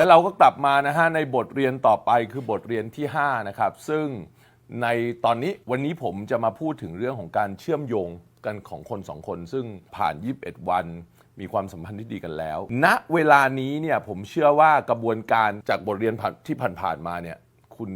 แล้วเราก็กลับมานะฮะในบทเรียนต่อไปคือบทเรียนที่ 5 นะครับ ซึ่งในตอนนี้วันนี้ผมจะมาพูดถึงเรื่องของการเชื่อมโยงกันของคนสองคน ซึ่งผ่าน 21 วันมีความสัมพันธ์ที่ดีกันแล้ว ณ เวลานี้เนี่ยผมเชื่อว่ากระบวนการจากบทเรียนที่ผ่านๆมาเนี่ยคุณ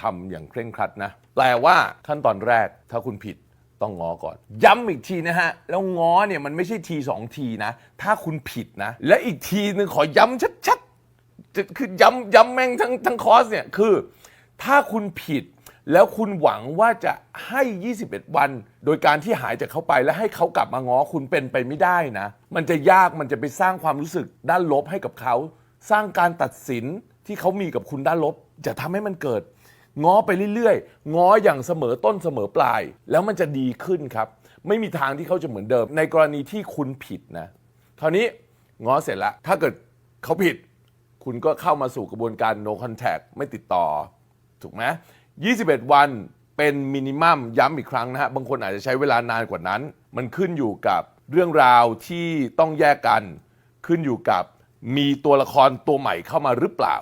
ทำอย่างเคร่งครัดนะ แปลว่าขั้นตอนแรกถ้าคุณผิดต้องง้อก่อน ย้ำอีกทีนะฮะ แล้วง้อเนี่ยมันไม่ใช่ทีสองทีนะ ถ้าคุณผิดนะ และอีกทีนึงขอย้ำชัด จะคือย้ำย้ำแม่งทั้งทั้งคอร์สเนี่ยคือ ถ้าคุณผิดแล้วคุณหวังว่าจะให้ 21 วัน โดยการที่หายจากเขาไปแล้วให้เขากลับมาง้อคุณเป็นไปไม่ได้นะ มันจะยากมันจะไปสร้างความรู้สึกด้านลบให้กับเขา สร้างการตัดสินที่เขามีกับคุณด้านลบจะทำให้มันเกิด ง้อไปเรื่อยๆ ง้ออย่างเสมอต้นเสมอปลาย แล้วมันจะดีขึ้นครับ ไม่มีทางที่เขาจะเหมือนเดิม ในกรณีที่คุณผิดนะคราวนี้ง้อเสร็จแล้วถ้าเกิดเขาผิด คุณก็เข้ามาสู่กระบวนการ no contact ไม่ติดต่อ ถูกไหม21 วันเป็นมินิมัมย้ำอีกครั้งนะฮะ บางคนอาจจะใช้เวลานานกว่านั้น มันขึ้นอยู่กับเรื่องราวที่ต้องแยกกัน ขึ้นอยู่กับมีตัวละครตัวใหม่เข้ามาหรือเปล่า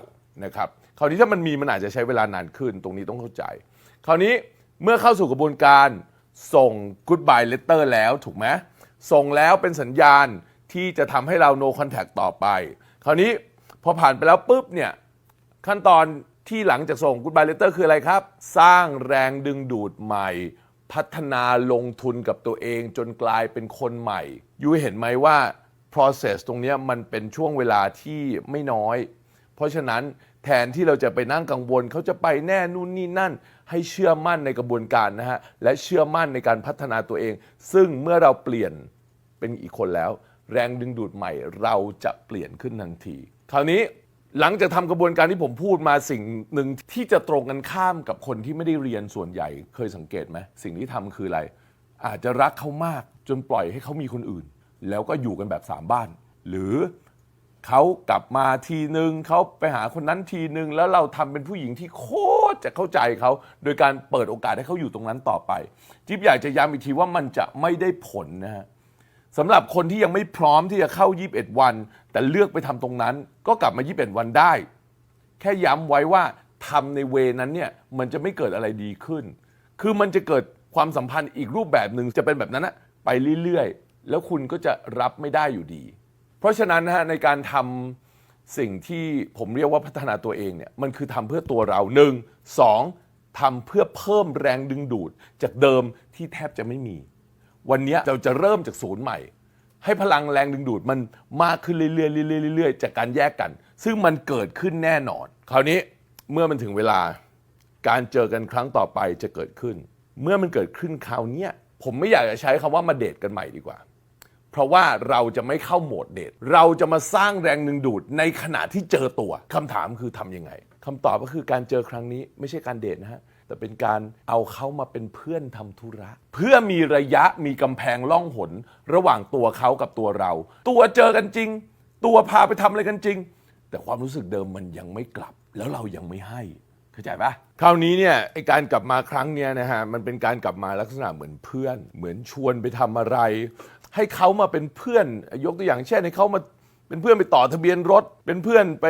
นะครับคราวนี้ถ้ามันมีมันอาจจะใช้เวลานานขึ้นตรงนี้ต้องเข้าใจ คราวนี้เมื่อเข้าสู่กระบวนการส่ง goodbye letter แล้วถูกไหมส่งแล้วเป็นสัญญาณที่จะทำให้เรา no contact ต่อไป คราวนี้ อผ่านไปแล้วปุ๊บเนี่ยขั้นตอนที่หลังจากส่ง Goodbye Letter คืออะไรครับ สร้างแรงดึงดูดใหม่ พัฒนาลงทุนกับตัวเองจนกลายเป็นคนใหม่ยุ้ยเห็นไหมว่า process ตรงนี้มันเป็นช่วงเวลาที่ไม่น้อย เพราะฉะนั้นแทนที่เราจะไปนั่งกังวลเขาจะไปแน่นู่นนี่นั่น ให้เชื่อมั่นในกระบวนการนะฮะ และเชื่อมั่นในการพัฒนาตัวเอง ซึ่งเมื่อเราเปลี่ยนเป็นอีกคนแล้ว แรงดึงดูดใหม่เราจะเปลี่ยนขึ้นทันที คราวนี้หลังจากทำกระบวนการที่ผมพูดมาสิ่งหนึ่งที่จะตรงกันข้ามกับคนที่ไม่ได้เรียนส่วนใหญ่เคยสังเกตไหมสิ่งที่ทำคืออะไร อาจจะรักเขามากจนปล่อยให้เขามีคนอื่น แล้วก็อยู่กันแบบสามบ้าน หรือเขากลับมาทีหนึ่งเขาไปหาคนนั้นทีหนึ่งแล้วเราทำเป็นผู้หญิงที่โคตรจะเข้าใจเขา โดยการเปิดโอกาสให้เขาอยู่ตรงนั้นต่อไป จิ๊บอยากจะย้ำอีกทีว่ามันจะไม่ได้ผลนะฮะสำหรับคนที่ยังไม่พร้อมที่จะเข้า 21 วัน แต่เลือกไปทำตรงนั้นก็กลับมา 21 วันได้ แค่ย้ำไว้ว่าทำในเวนั้นเนี่ยมันจะไม่เกิดอะไรดีขึ้น คือมันจะเกิดความสัมพันธ์อีกรูปแบบหนึ่งจะเป็นแบบนั้นนะไปเรื่อยๆ แล้วคุณก็จะรับไม่ได้อยู่ดี เพราะฉะนั้นนะฮะในการทำสิ่งที่ผมเรียกว่าพัฒนาตัวเองเนี่ยมันคือทำเพื่อตัวเราหนึ่งสองทำเพื่อเพิ่มแรงดึงดูดจากเดิมที่แทบจะไม่มี วันนี้เราจะเริ่มจากศูนย์ใหม่ ให้พลังแรงดึงดูดมันมากขึ้นเรื่อยๆเรื่อยๆเรื่อยๆจากการแยกกัน ซึ่งมันเกิดขึ้นแน่นอน คราวนี้เมื่อมันถึงเวลาการเจอกันครั้งต่อไปจะเกิดขึ้น เมื่อมันเกิดขึ้นคราวเนี้ยผมไม่อยากจะใช้คำว่ามาเดทกันใหม่ดีกว่า เพราะว่าเราจะไม่เข้าโหมดเดทเราจะมาสร้างแรงดึงดูดในขณะที่เจอตัวคำถามคือทำยังไงคำตอบก็คือการเจอครั้งนี้ไม่ใช่การเดทนะฮะ แต่เป็นการเอาเขามาเป็นเพื่อนทำธุระ เพื่อมีระยะมีกำแพงล่องหน ระหว่างตัวเขากับตัวเรา ตัวเจอกันจริง ตัวพาไปทำอะไรกันจริง แต่ความรู้สึกเดิมมันยังไม่กลับ แล้วเรายังไม่ให้เข้าใจปะคราวนี้เนี่ยไอการกลับมาครั้งเนี้ยนะฮะมันเป็นการกลับมาลักษณะเหมือนเพื่อน เหมือนชวนไปทำอะไร ให้เขามาเป็นเพื่อนยกตัวอย่างเช่นให้เขามาเป็นเพื่อนไปต่อทะเบียนรถ เป็นเพื่อนไป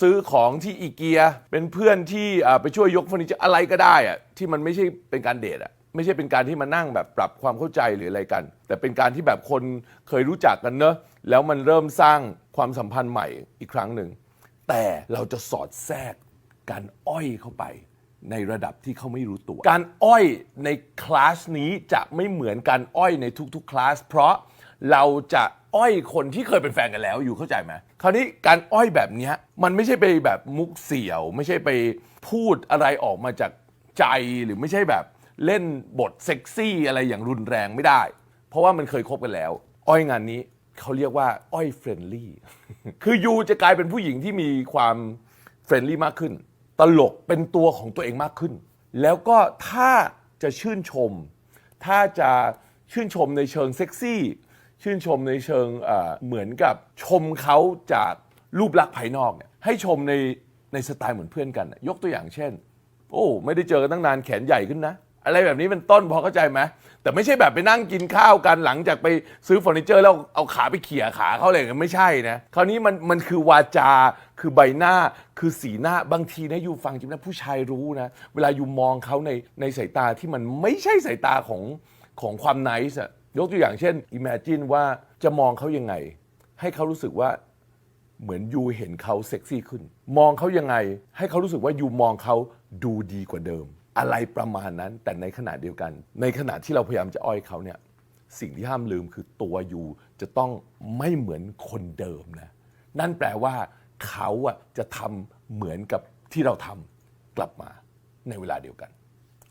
ซื้อของที่อีเกีย เป็นเพื่อนที่ไปช่วยยกเฟอร์นิเจอร์อะไรก็ได้อะที่มันไม่ใช่เป็นการเดทอะไม่ใช่เป็นการที่มานั่งแบบปรับความเข้าใจหรืออะไรกัน แต่เป็นการที่แบบคนเคยรู้จักกันเนอะแล้วมันเริ่มสร้างความสัมพันธ์ใหม่อีกครั้งหนึ่งแต่เราจะสอดแทรกการอ้อยเข้าไปในระดับที่เขาไม่รู้ตัว การอ้อยในคลาสนี้จะไม่เหมือนการอ้อยในทุกๆคลาสเพราะเราจะ อ้อยคนที่เคยเป็นแฟนกันแล้วอยู่เข้าใจไหมคราวนี้การอ้อยแบบเนี้ยมันไม่ใช่ไปแบบมุกเสี่ยว ไม่ใช่ไปพูดอะไรออกมาจากใจหรือไม่ใช่แบบเล่นบทเซ็กซี่อะไรอย่างรุนแรงไม่ได้ เพราะว่ามันเคยคบกันแล้ว อ้อยงานนี้เขาเรียกว่า อ้อยเฟรนลี่คือยูจะกลายเป็นผู้หญิงที่มีความเฟรนลี่มากขึ้น ตลกเป็นตัวของตัวเองมากขึ้น แล้วก็ถ้าจะชื่นชม ถ้าจะชื่นชมในเชิงเซ็กซี่ ชื่นชมในเชิงเหมือนกับชมเขาจากรูปลักษณ์ภายนอกเนี่ยให้ชมในในสไตล์เหมือนเพื่อนกัน ยกตัวอย่างเช่น โอ้ไม่ได้เจอกันตั้งนานแขนใหญ่ขึ้นนะ อะไรแบบนี้เป็นต้นพอเข้าใจไหมแต่ไม่ใช่แบบไปนั่งกินข้าวกันหลังจากไปซื้อเฟอร์นิเจอร์แล้วเอาขาไปเขี่ยขาเขาอะไรเงี้ยไม่ใช่นะคราวนี้มันมันคือวาจา คือใบหน้าคือสีหน้าบางทีนะอยู่ฟังจริงนะผู้ชายรู้นะ เวลาอยู่มองเขาในในสายตาที่มันไม่ใช่สายตาของของความไนส์อะ ยกตัวอย่างเช่น imagine ว่าจะมองเขายังไง ให้เขารู้สึกว่าเหมือนยูเห็นเขาเซ็กซี่ขึ้น มองเขายังไง ให้เขารู้สึกว่ายูมองเขาดูดีกว่าเดิม อะไรประมาณนั้นแต่ในขณะเดียวกัน ในขณะที่เราพยายามจะอ้อยเขาเนี่ยสิ่งที่ห้ามลืมคือตัวยูจะต้องไม่เหมือนคนเดิมนะนั่นแปลว่าเขาอะจะทำเหมือนกับที่เราทำกลับมาในเวลาเดียวกัน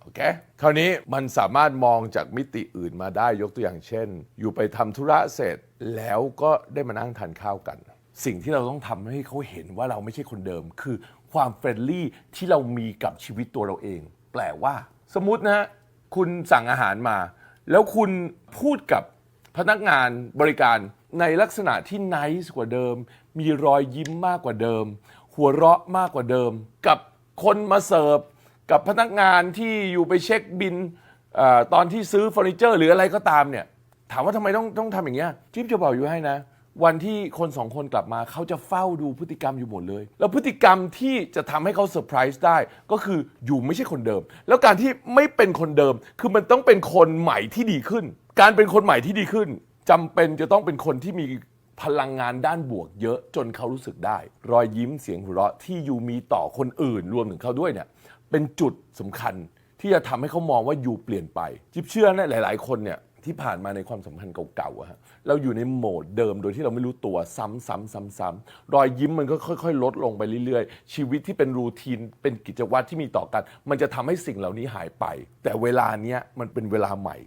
อเคคราวนี้มันสามารถมองจากมิติอื่นมาได้ยกตัวอย่างเช่น อยู่ไปทำธุระเสร็จแล้วก็ได้มานั่งทานข้าวกัน สิ่งที่เราต้องทำให้เขาเห็นว่าเราไม่ใช่คนเดิม คือความเฟรนลี่ที่เรามีกับชีวิตตัวเราเอง แปลว่า สมมตินะคุณสั่งอาหารมา แล้วคุณพูดกับพนักงานบริการในลักษณะที่นิสกว่าเดิม มีรอยยิ้มมากกว่าเดิม หัวเราะมากกว่าเดิม กับคนมาเสิร์ฟ กับพนักงานที่อยู่ไปเช็คบินอตอนที่ซื้อเฟอร์นิเจอร์ หรืออะไรก็ตามเนี่ย ถามว่าทำไมต้องต้องทำอย่างเงี้ยจิ๊บจะบอกอยู่ให้นะ วันที่คนสองคนกลับมาเขาจะเฝ้าดูพฤติกรรมอยู่หมดเลย แล้วพฤติกรรมที่จะทำให้เขาเซอร์ไพรส์ได้ ก็คืออยู่ไม่ใช่คนเดิม แล้วการที่ไม่เป็นคนเดิม คือมันต้องเป็นคนใหม่ที่ดีขึ้น การเป็นคนใหม่ที่ดีขึ้นจำเป็นจะต้องเป็นคนที่มีพลังงานด้านบวกเยอะจนเขารู้สึกได้ รอยยิ้มเสียงหัวเราะที่ยูมีต่อคนอื่นรวมถึงเขาด้วยเนี่ย เป็นจุดสำคัญที่จะทำให้เขามองว่ายูเปลี่ยนไป จิ๊บเชื่อนะหลาย ๆ คนเนี่ยที่ผ่านมาในความสัมพันธ์เก่าๆอะฮะเราอยู่ในโหมดเดิมโดยที่เราไม่รู้ตัวซ้ำๆๆๆรอยยิ้มมันก็ค่อย ๆ ลดลงไปเรื่อย ๆ ชีวิตที่เป็นรูทีนเป็นกิจวัตรที่มีต่อกัน มันจะทำให้สิ่งเหล่านี้หายไป แต่เวลาเนี้ยมันเป็นเวลาใหม่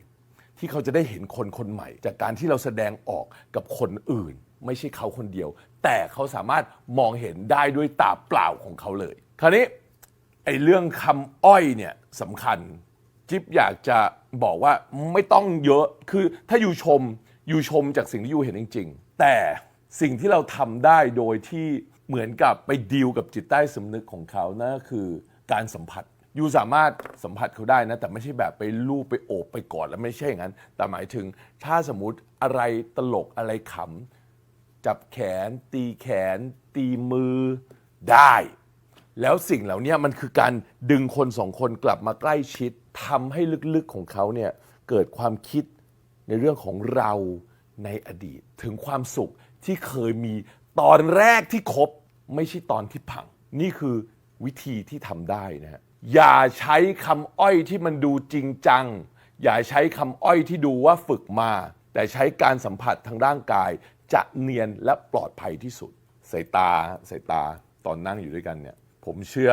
ที่เขาจะได้เห็นคนคนใหม่ จากการที่เราแสดงออกกับคนอื่น ไม่ใช่เขาคนเดียว แต่เขาสามารถมองเห็นได้ด้วยตาเปล่าของเขาเลย คราวนี้ ไอ้เรื่องคำอ้อยเนี่ยสำคัญ จิ๊บอยากจะบอกว่าไม่ต้องเยอะคือถ้าอยู่ชมอยู่ชมจากสิ่งที่อยู่เห็นจริง ๆ แต่สิ่งที่เราทำได้โดยที่เหมือนกับไปดีลกับจิตใต้สำนึกของเขานั่นก็คือการสัมผัสยูสามารถสัมผัสเขาได้นะ แต่ไม่ใช่แบบไปลูบไปโอบไปกอดแล้วไม่ใช่อย่างนั้น แต่หมายถึงถ้าสมมติอะไรตลกอะไรขำจับแขน ตีแขน ตีมือได้ แล้วสิ่งเหล่านี้มันคือการดึงคนสองคนกลับมาใกล้ชิดทำให้ลึกๆของเขาเนี่ยเกิดความคิดในเรื่องของเราในอดีต ถึงความสุขที่เคยมีตอนแรกที่คบไม่ใช่ตอนที่พัง นี่คือวิธีที่ทำได้นะฮะอย่าใช้คำอ้อยที่มันดูจริงจัง อย่าใช้คำอ้อยที่ดูว่าฝึกมา แต่ใช้การสัมผัสทางร่างกาย จะเนียนและปลอดภัยที่สุด สายตาสายตาตอนนั่งอยู่ด้วยกันเนี่ย ผมเชื่อ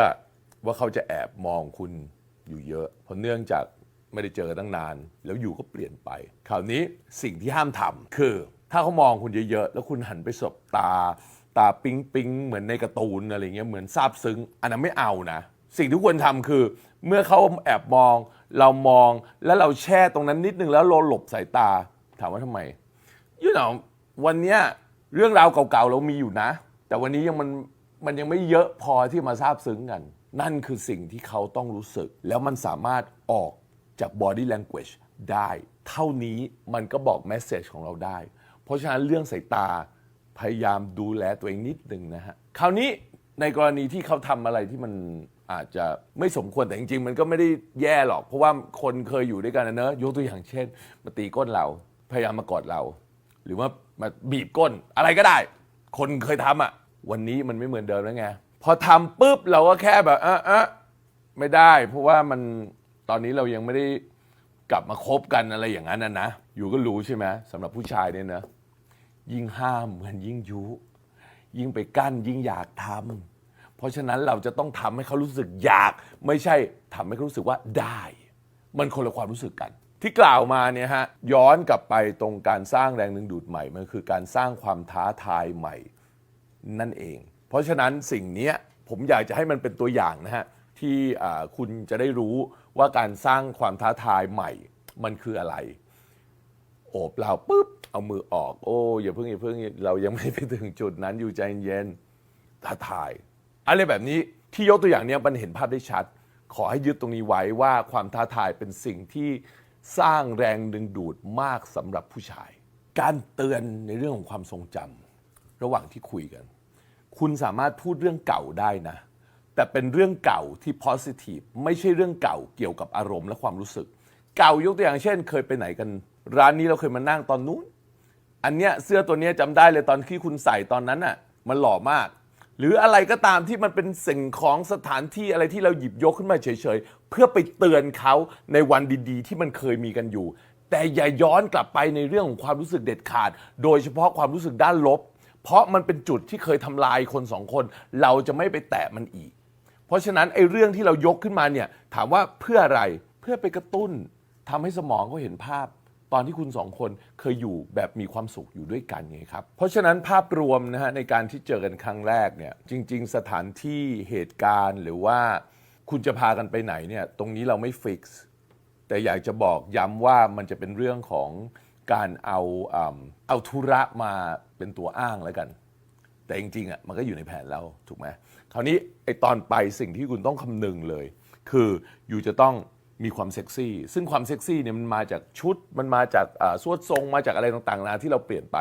ว่าเขาจะแอบมองคุณอยู่เยอะ เพราะเนื่องจากไม่ได้เจอตั้งนาน แล้วอยู่ก็เปลี่ยนไปคราวนี้สิ่งที่ห้ามทำคือ ถ้าเขามองคุณเยอะๆ แล้วคุณหันไปสบตา ตาปิ๊งปิงๆเหมือนในการ์ตูนอะไรเงี้ยเหมือนซาบซึ้ง อันนั้นไม่เอานะ สิ่งที่ควรทำคือ เมื่อเขาแอบมอง เรามองแล้วเราแช่ตรงนั้นนิดนึงแล้วเราหลบสายตาถามว่าทำไม you know วันเนี้ยเรื่องราวเก่าๆเรามีอยู่นะ แต่วันนี้ยังมัน มันยังไม่เยอะพอที่มาทราบซึ้งกัน นั่นคือสิ่งที่เขาต้องรู้สึก แล้วมันสามารถออกจาก body language ได้ เท่านี้มันก็บอก message ของเราได้ เพราะฉะนั้นเรื่องสายตาพยายามดูแลตัวเองนิดนึงนะฮะ คราวนี้ในกรณีที่เขาทำอะไรที่มันอาจจะไม่สมควรแต่จริงๆ มันก็ไม่ได้แย่หรอก เพราะว่าคนเคยอยู่ด้วยกันนะเนอะยกตัวอย่างเช่น มาตีก้นเรา พยายามมากอดเรา หรือว่ามาบีบก้นอะไรก็ได้ คนเคยทำอะ วันนี้มันไม่เหมือนเดิมแล้วไง พอทำปุ๊บเราก็แค่แบบเออเออไม่ได้ เพราะว่ามันตอนนี้เรายังไม่ได้กลับมาคบกันอะไรอย่างนั้นนะนะ อยู่ก็รู้ใช่ไหมสำหรับผู้ชายเนี่ยนะ ยิ่งห้ามเหมือนยิ่งยุ ยิ่งไปกั้นยิ่งอยากทำเพราะฉะนั้นเราจะต้องทำให้เขารู้สึกอยาก ไม่ใช่ทำให้เขารู้สึกว่าได้ มันคนละความรู้สึกกันที่กล่าวมาเนี่ยฮะย้อนกลับไปตรงการสร้างแรงดึงดูดใหม่มันคือการสร้างความท้าทายใหม่ นั่นเอง เพราะฉะนั้นสิ่งนี้ผมอยากจะให้มันเป็นตัวอย่างนะฮะที่คุณจะได้รู้ว่าการสร้างความท้าทายใหม่มันคืออะไร โอบเราปุ๊บเอามือออก โอ้อย่าเพิ่งอย่าเพิ่งเรายังไม่ไปถึงจุดนั้นอยู่ใจเย็นท้าทาย อะไรแบบนี้ที่ยกตัวอย่างเนี้ยมันเห็นภาพได้ชัด ขอให้ยึดตรงนี้ไว้ว่าความท้าทายเป็นสิ่งที่สร้างแรงดึงดูดมากสำหรับผู้ชาย การเตือนในเรื่องของความทรงจำ ระหว่างที่คุยกัน คุณสามารถพูดเรื่องเก่าได้นะ แต่เป็นเรื่องเก่าที่ positive ไม่ใช่เรื่องเก่าเกี่ยวกับอารมณ์และความรู้สึก เก่ายกตัวอย่างเช่น เคยไปไหนกัน ร้านนี้เราเคยมานั่งตอนนู้น อันเนี้ยเสื้อตัวเนี้ยจำได้เลยตอนที่คุณใส่ตอนนั้นอะมันหล่อมาก หรืออะไรก็ตามที่มันเป็นสิ่งของสถานที่อะไรที่เราหยิบยกขึ้นมาเฉยๆ เพื่อไปเตือนเขาในวันดีๆ ที่มันเคยมีกันอยู่ แต่อย่าย้อนกลับไปในเรื่องของความรู้สึกเด็ดขาด โดยเฉพาะความรู้สึกด้านลบ เพราะมันเป็นจุดที่เคยทำลายคนสองคน เราจะไม่ไปแตะมันอีก เพราะฉะนั้นไอ้เรื่องที่เรายกขึ้นมาเนี่ยถามว่าเพื่ออะไรเพื่อไปกระตุ้นทำให้สมองเขาเห็นภาพ ตอนที่คุณสองคนเคยอยู่แบบมีความสุขอยู่ด้วยกันไงครับ เพราะฉะนั้นภาพรวมนะฮะในการที่เจอกันครั้งแรกเนี่ยจริง ๆ สถานที่เหตุการณ์หรือว่าคุณจะพากันไปไหนเนี่ยตรงนี้เราไม่ฟิกซ์ แต่อยากจะบอกย้ำว่ามันจะเป็นเรื่องของการเอาอืมเอาธุระมา เป็นตัวอ้างแล้วกัน แต่จริงๆอะมันก็อยู่ในแผนแล้วถูกไหมคราวนี้ไอตอนไปสิ่งที่คุณต้องคำนึงเลย คืออยู่จะต้องมีความเซ็กซี่ ซึ่งความเซ็กซี่เนี่ยมันมาจากชุด มันมาจากสวดทรง มาจากอะไรต่างๆนานาที่เราเปลี่ยนไป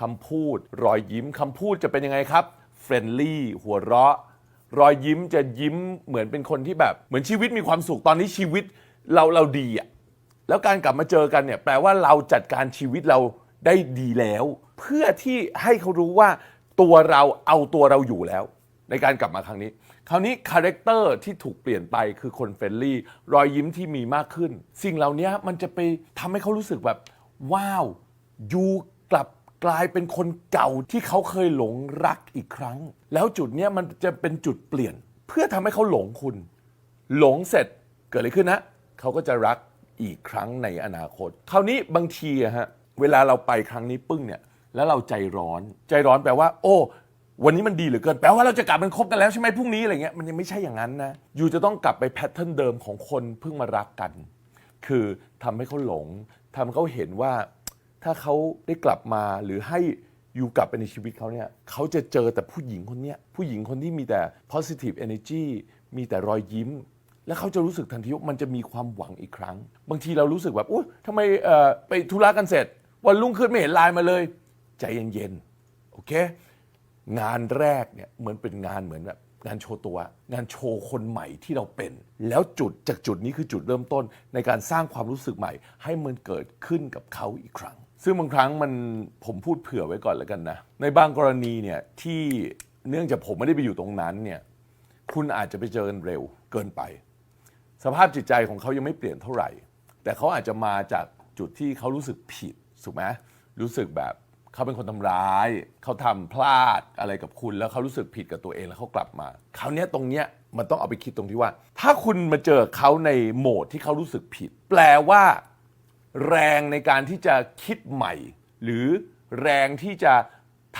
คำพูด รอยยิ้มคำพูดจะเป็นยังไงครับเฟรนลี่หัวเราะ รอยยิ้มจะยิ้มเหมือนเป็นคนที่แบบ เหมือนชีวิตมีความสุขตอนนี้ชีวิตเราเราดีอะแล้วการกลับมาเจอกันเนี่ยแปลว่าเราจัดการชีวิตเราได้ดีแล้ว เพื่อที่ให้เขารู้ว่าตัวเราเอาตัวเราอยู่แล้ว ในการกลับมาครั้งนี้ คราวนี้คาแรคเตอร์ที่ถูกเปลี่ยนไปคือคนเฟรนลี่ รอยยิ้มที่มีมากขึ้น สิ่งเหล่านี้มันจะไปทำให้เขารู้สึกแบบ ว้าวยูกลับกลายเป็นคนเก่าที่เขาเคยหลงรักอีกครั้ง แล้วจุดเนี้ยมันจะเป็นจุดเปลี่ยน เพื่อทำให้เขาหลงคุณ หลงเสร็จเกิดอะไรขึ้นนะเขาก็จะรักอีกครั้งในอนาคต คราวนี้บางทีอะฮะเวลาเราไปครั้งนี้ปึ้งเนี่ย แล้วเราใจร้อน ใจร้อนแปลว่า โอ้ วันนี้มันดีเหลือเกิน แปลว่าเราจะกลับมันคบกันแล้วใช่ไหมพรุ่งนี้อะไรเงี้ยมันยังไม่ใช่อย่างนั้นนะอยู่จะต้องกลับไปแพทเทิร์นเดิมของคนเพิ่งมารักกัน คือทำให้เขาหลงทำให้เขาเห็นว่า ถ้าเขาได้กลับมาหรือให้อยู่กลับไปในชีวิตเขาเนี่ยเขาจะเจอแต่ผู้หญิงคนเนี้ยผู้หญิงคนที่มีแต่ positive energy มีแต่รอยยิ้ม แล้วเขาจะรู้สึกทันทีว่ามันจะมีความหวังอีกครั้ง บางทีเรารู้สึกแบบอุ้ยทำไมไปธุระกันเสร็จ วันรุ่งขึ้นไม่เห็นไลน์มาเลย ใจเย็นๆ โอเค งานแรกเนี่ยเหมือนเป็นงานเหมือนแบบงานโชว์ตัว งานโชว์คนใหม่ที่เราเป็น แล้วจุดจากจุดนี้คือจุดเริ่มต้นในการสร้างความรู้สึกใหม่ ให้มันเกิดขึ้นกับเขาอีกครั้ง ซึ่งบางครั้งมันผมพูดเผื่อไว้ก่อนแล้วกันนะ ในบางกรณีเนี่ยที่เนื่องจากผมไม่ได้ไปอยู่ตรงนั้นเนี่ยคุณอาจจะไปเจอกันเร็วเกินไป สภาพจิตใจของเขายังไม่เปลี่ยนเท่าไหร่ แต่เขาอาจจะมาจากจุดที่เขารู้สึกผิดถูกไหมรู้สึกแบบ เขาเป็นคนทำร้าย เขาทำพลาดอะไรกับคุณ แล้วเขารู้สึกผิดกับตัวเองแล้วเขากลับมา คราวเนี้ยตรงเนี้ยมันต้องเอาไปคิดตรงที่ว่า ถ้าคุณมาเจอเขาในโหมดที่เขารู้สึกผิด แปลว่า แรงในการที่จะคิดใหม่ หรือแรงที่จะ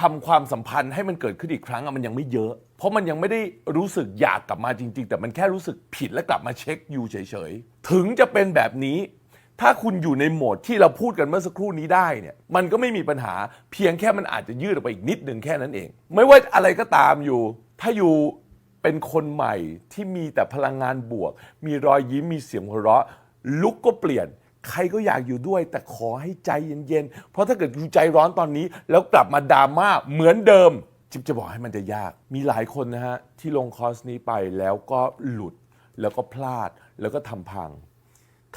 ทำความสัมพันธ์ให้มันเกิดขึ้นอีกครั้งอะมันยังไม่เยอะ เพราะมันยังไม่ได้รู้สึกอยากกลับมาจริง ๆ แต่มันแค่รู้สึกผิดและกลับมาเช็คอยู่เฉยๆ ถึงจะเป็นแบบนี้ ถ้าคุณอยู่ในโหมดที่เราพูดกันเมื่อสักครู่นี้ได้เนี่ยมันก็ไม่มีปัญหาเพียงแค่มันอาจจะยืดออกไปอีกนิดหนึ่งแค่นั้นเอง ไม่ว่าอะไรก็ตามอยู่ ถ้าอยู่เป็นคนใหม่ที่มีแต่พลังงานบวก มีรอยยิ้มมีเสียงหัวเราะ ลุกก็เปลี่ยน ใครก็อยากอยู่ด้วย แต่ขอให้ใจเย็นๆเพราะถ้าเกิดอยู่ใจร้อนตอนนี้ แล้วกลับมาดราม่าเหมือนเดิม จิบจะบอกให้มันจะยาก มีหลายคนนะฮะที่ลงคอร์สนี้ไปแล้วก็หลุด แล้วก็พลาดแล้วก็ทำพัง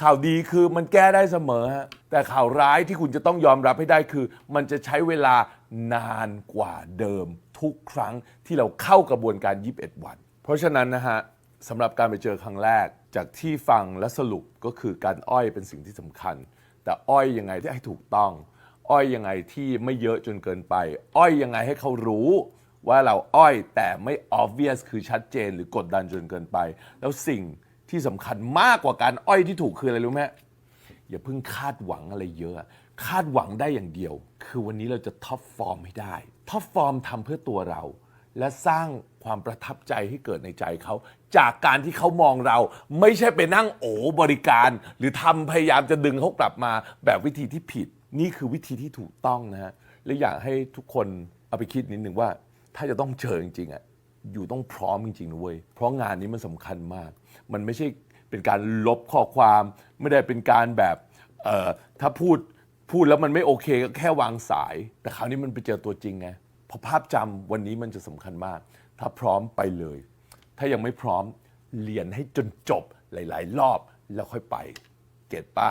ข่าวดีคือมันแก้ได้เสมอฮะแต่ข่าวร้ายที่คุณจะต้องยอมรับให้ได้คือ มันจะใช้เวลานานกว่าเดิมทุกครั้งที่เราเข้ากระบวนการ 21 วัน เพราะฉะนั้นนะฮะสำหรับการไปเจอครั้งแรกจากที่ฟังและสรุปก็คือการอ้อยเป็นสิ่งที่สำคัญ แต่อ้อยยังไงที่ให้ถูกต้อง อ้อยยังไงที่ไม่เยอะจนเกินไป อ้อยยังไงให้เขารู้ว่าเราอ้อยแต่ไม่ obvious คือชัดเจนหรือกดดันจนเกินไป แล้วสิ่ง ที่สำคัญมากกว่าการอ้อยที่ถูกคืออะไรรู้ไหมอย่าเพิ่งคาดหวังอะไรเยอะ คาดหวังได้อย่างเดียว คือวันนี้เราจะท็อปฟอร์มให้ได้ท็อปฟอร์มทำเพื่อตัวเรา และสร้างความประทับใจให้เกิดในใจเขา จากการที่เขามองเรา ไม่ใช่ไปนั่งโอบริการ หรือทำพยายามจะดึงเขากลับมา แบบวิธีที่ผิด นี่คือวิธีที่ถูกต้องนะฮะและอยากให้ทุกคนเอาไปคิดนิดหนึ่งว่า ถ้าจะต้องเจอจริงๆอะ อยู่ต้องพร้อมจริงๆนะเว้ย เพราะงานนี้มันสำคัญมาก มันไม่ใช่เป็นการลบข้อความ ไม่ได้เป็นการแบบเอ่อถ้าพูดพูดแล้วมันไม่โอเคก็แค่วางสาย แต่คราวนี้มันไปเจอตัวจริงไง เพราะภาพจำวันนี้มันจะสำคัญมาก ถ้าพร้อมไปเลย ถ้ายังไม่พร้อมเรียนให้จนจบหลาย ๆ รอบแล้วค่อยไป เก็ตปะ